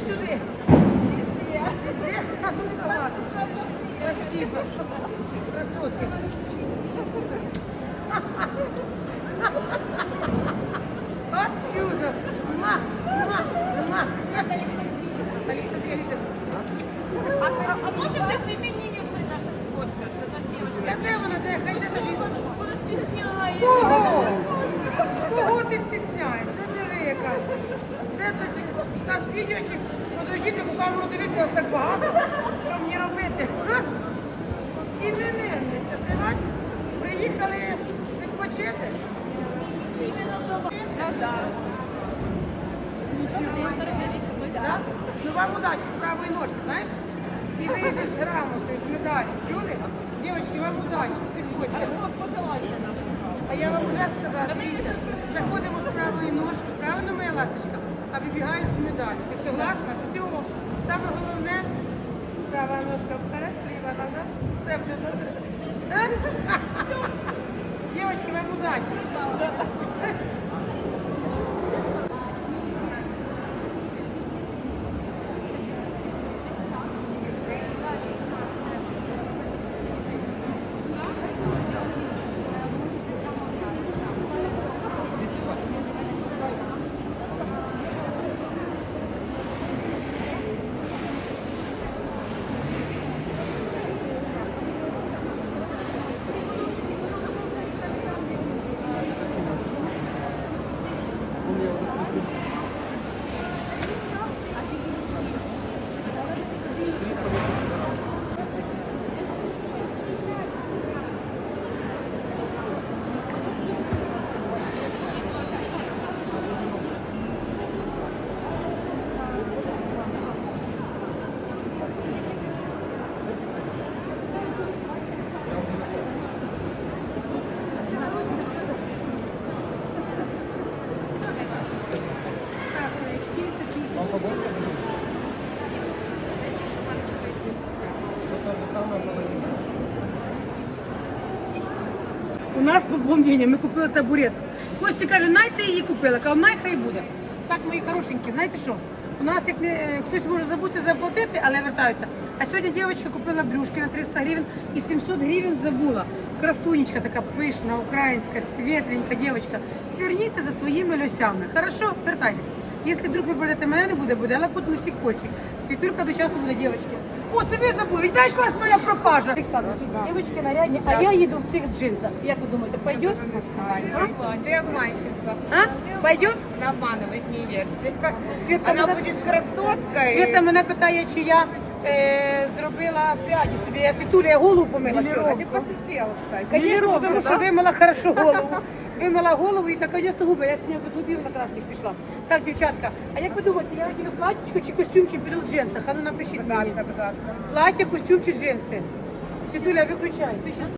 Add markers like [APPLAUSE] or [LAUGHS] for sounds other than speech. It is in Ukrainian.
туди. Везде? Спасибо. Красотки. От чудо. Ма, ма, ма. Александр а може десь і мені наша сфотка? Це вона, де? Хай де зажі. Вона стісняє. Кого? Кого ти стісняєш? Це диви яка. Де тоді? У нас відеоки, подождіть, у камеру дивіться, ось так багато. Що мені робити? Га? Іменинниця, ти бачиш? Приїхали відпочити. Ну вам удачі з правої ножки, знаєш? І вийдеш з грамотою, з медаллю. Чули? Дівчатки, вам удачі. Приходьте. А я вам вже сказала, дивіться, заходимо з правої ножки, правильно моя ласточка, вибігаєш з медаллю. Ти согласна? Все. Саме головне, права ножка вперед, ліва назад, все буде добре. [LAUGHS] Дівчатки, вам удачі. У нас поповнення, ми купили табуретку. Костя каже, най ти її купила, каже, най хай буде. Так, мої хорошенькі, знаєте що? У нас як не хтось може забути заплатити, але вертаються. А сьогодні дівчинка купила брюшки на 300 гривень і 700 гривень забула. Красунечка така пишна, українська, світленька дівчинка. Верніться за своїми льосями. Хорошо, вертайтесь. Якщо вдруг ви прийдете, мене не буде, буде Лапотусік, Костік. Світулька до часу буде дівчинки. О, це ви забули. Знайшла моя пропажа. Олександр, дівчатки нарядні, а я їду в цих джинсах. Як ви думаєте, пойдет? Ты обманщица. А? Пойдет? Обманывать не верьте. Она мене, будет красоткой. Света мене питає, чи я е, зробила пряді собі. Я світуля, я голову помила вчора. ты посидела, кстати. Звісно, тому що вимила хорошо голову. Вимила голову і наконець-то губи. Я сьогодні без губів на красних пішла. Так, дівчатка, а як ви думаєте, я одіну платічко чи костюм, чи піду в джинсах? А ну напишіть мені. Плаття, костюм чи джинси? Світуля, виключай. Ти щас